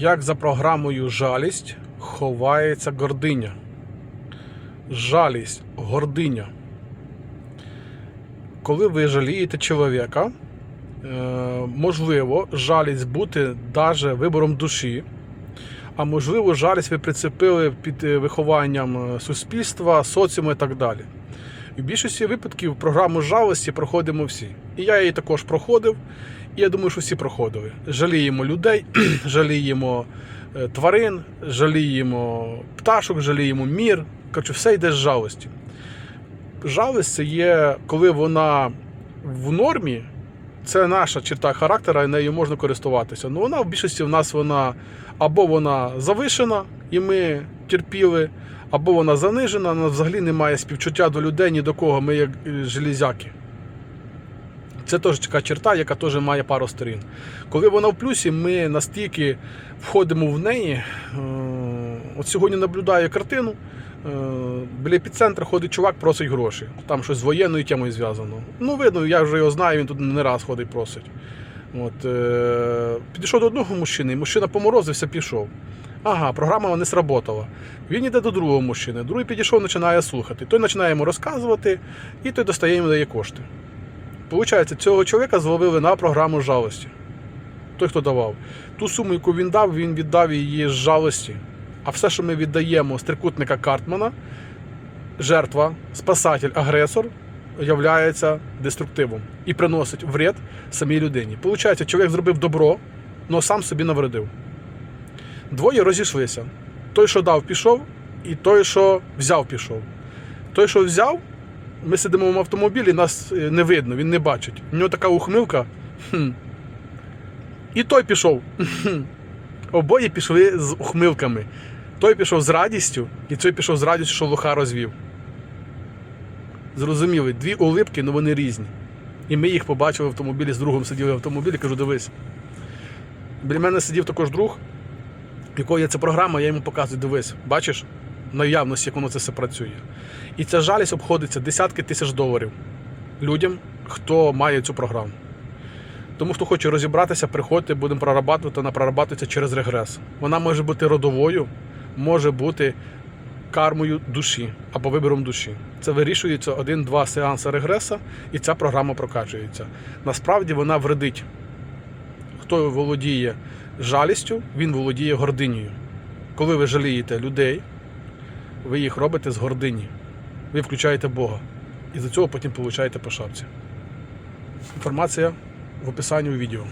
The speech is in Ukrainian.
Як за програмою жалість ховається гординя. Жалість, гординя. Коли ви жалієте чоловіка, е, можливо, жалість бути навіть вибором душі, а можливо, жалість ви прицепили під е, вихованням е, суспільства, соціуму і так далі. І в більшості випадків програму жалості проходимо всі. І я її також проходив, і я думаю, що всі проходили. Жаліємо людей, жаліємо е, тварин, жаліємо пташок, жаліємо мір. Коротше, все йде з жалості. Жалость це є, коли вона в нормі, це наша черта характера, і нею можна користуватися. Ну вона в більшості в нас вона або вона завишена, і ми терпіли, або вона занижена, вона взагалі немає співчуття до людей, ні до кого. Ми як е, железяки. Це теж така черта, яка теж має пару сторін. Коли вона в плюсі, ми настільки входимо в неї. е, От сьогодні наблюдаю картину. е, Біля епіцентра ходить чувак, просить гроші. Там щось з воєнною темою зв'язано. Ну, видно, я вже його знаю, він тут не раз ходить, просить. От, підійшов до одного мужчини, і мужчина поморозився, пішов. Ага, програма не сработала. Він йде до другого мужчини. Другий підійшов, починає слухати. Той починає йому розказувати, і той достає йому дає кошти. Получається, цього чоловіка зловили на програму жалості. Той, хто давав. Ту суму, яку він дав, він віддав її з жалості. А все, що ми віддаємо з трикутника Картмана, жертва, спасатель, агресор, являється деструктивом і приносить вред самій людині. Получається, чоловік зробив добро, але сам собі навредив. Двоє розійшлися. Той, що дав, пішов, і той, що взяв, пішов. Той, що взяв, ми сидимо в автомобілі, нас е, не видно, він не бачить. У нього така ухмилка. Хм. І той пішов. Хм. Обоє пішли з ухмилками. Той пішов з радістю, і той пішов з радістю, що лоха розвів. Зрозуміли, дві улипки, але вони різні. І ми їх побачили в автомобілі, з другом сиділи в автомобілі, кажу, дивись. Біля мене сидів також друг, якого є ця програма, я йому показую, дивись, бачиш наявності, як воно це все працює. І ця жалість обходиться десятки тисяч доларів людям, хто має цю програму. Тому хто хоче розібратися, приходьте, будемо прорабатувати, вона прорабатується через регрес. Вона може бути родовою, може бути кармою душі або вибором душі. Це вирішується один-два сеанси регреса, і ця програма прокачується. Насправді вона вредить. Хто володіє жалістю, він володіє гординею. Коли ви жалієте людей, ви їх робите з гордині. Ви включаєте Бога. І за цього потім получаєте по шапці. Інформація в описанні у відео.